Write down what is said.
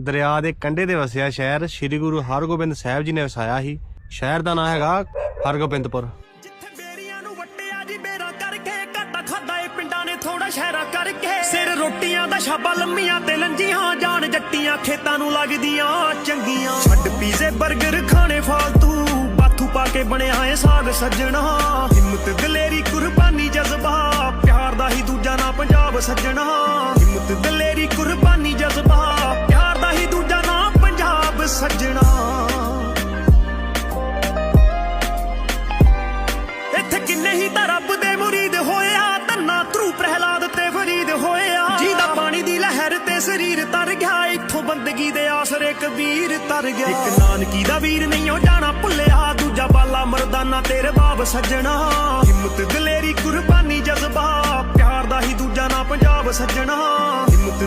ਦਰਿਆ ਦੇ ਕੰਢੇ ਤੇ ਵਸਿਆ ਸ਼ਹਿਰ ਸ੍ਰੀ ਗੁਰੂ ਹਰਗੋਬਿੰਦ ਸਾਹਿਬ ਜੀ ਨੇ ਵਸਾਇਆ ਸੀ। ਸ਼ਹਿਰ ਦਾ ਨਾਮ ਹੈਗਾ ਹਰਗੋਬਿੰਦਪੁਰ। ਜਿੱਥੇ ਬੇਰੀਆਂ ਨੂੰ ਵੱਟਿਆ ਜੀ, ਬੇਰਾਂ ਕਰਕੇ ਘਾਟਾ ਖਾਦਾ ਏ ਪਿੰਡਾਂ ਨੇ ਥੋੜਾ ਸ਼ਹਿਰਾਂ ਕਰਕੇ ਸਿਰ ਰੋਟੀਆਂ ਦਾ ਛਾਪਾ ਲੰਮੀਆਂ ਤੇ ਲੰਜੀਆਂ। ਜਾਣ ਜੱਟੀਆਂ ਖੇਤਾਂ ਨੂੰ ਲੱਗਦੀਆਂ ਚੰਗੀਆਂ। ਛੱਡ ਪੀਜ਼ੇ 버ਗਰ ਖਾਣੇ ਫਾਲਤੂ। ਬਾਥੂ ਪਾ ਕੇ ਬਣਿਆ ਏ ਸਾਗ ਸੱਜਣਾ। ਹਿੰਮਤ ਦਲੇਰੀ, ਕੁਰਬਾਨੀ, ਜਜ਼ਬਾ। ਪਿਆਰ ਦਾ ਹੀ ਦੂਜਾ ਨਾ ਪੰਜਾਬ ਸੱਜਣਾ। ਹਿੰਮਤ ਦਲੇਰੀ ਇੱਥੇ ਕਿੰਨੇ ਹੀ ਤਾਂ ਰੱਬ ਦੇ ਮੁਰੀਦ ਹੋਇਆ ਤੰਨਾ ਧਰੂ ਪ੍ਰਹਿਲਾਦ ਤੇ ਫਰੀਦ ਹੋਇਆ ਜਿਹਦਾ ਪਾਣੀ ਦੀ ਲਹਿਰ ਤੇ ਸਰੀਰ ਤਰ ਗਿਆ। ਇੱਥੋਂ ਬੰਦਗੀ ਦੇ ਆਸਰੇ ਕਬੀਰ ਤਰ ਗਿਆ। ਇੱਕ ਨਾਨਕੀ ਦਾ ਵੀਰ ਨਹੀਂ ਉਹ ਜਾਣਾ ਭੁੱਲਿਆ। ਦੂਜਾ ਬਾਲਾ ਮਰਦਾਨਾ ਤੇਰੇ ਬਾਬ ਸੱਜਣਾ। ਹਿੰਮਤ ਦਲੇਰੀ ਕੁਰਬਾਨੀ ਜਜ਼ਬਾ। ਪਿਆਰ ਦਾ ਹੀ ਦੂਜਾ ਨਾਂ ਪੰਜਾਬ ਸੱਜਣਾ। ਹਿੰਮਤ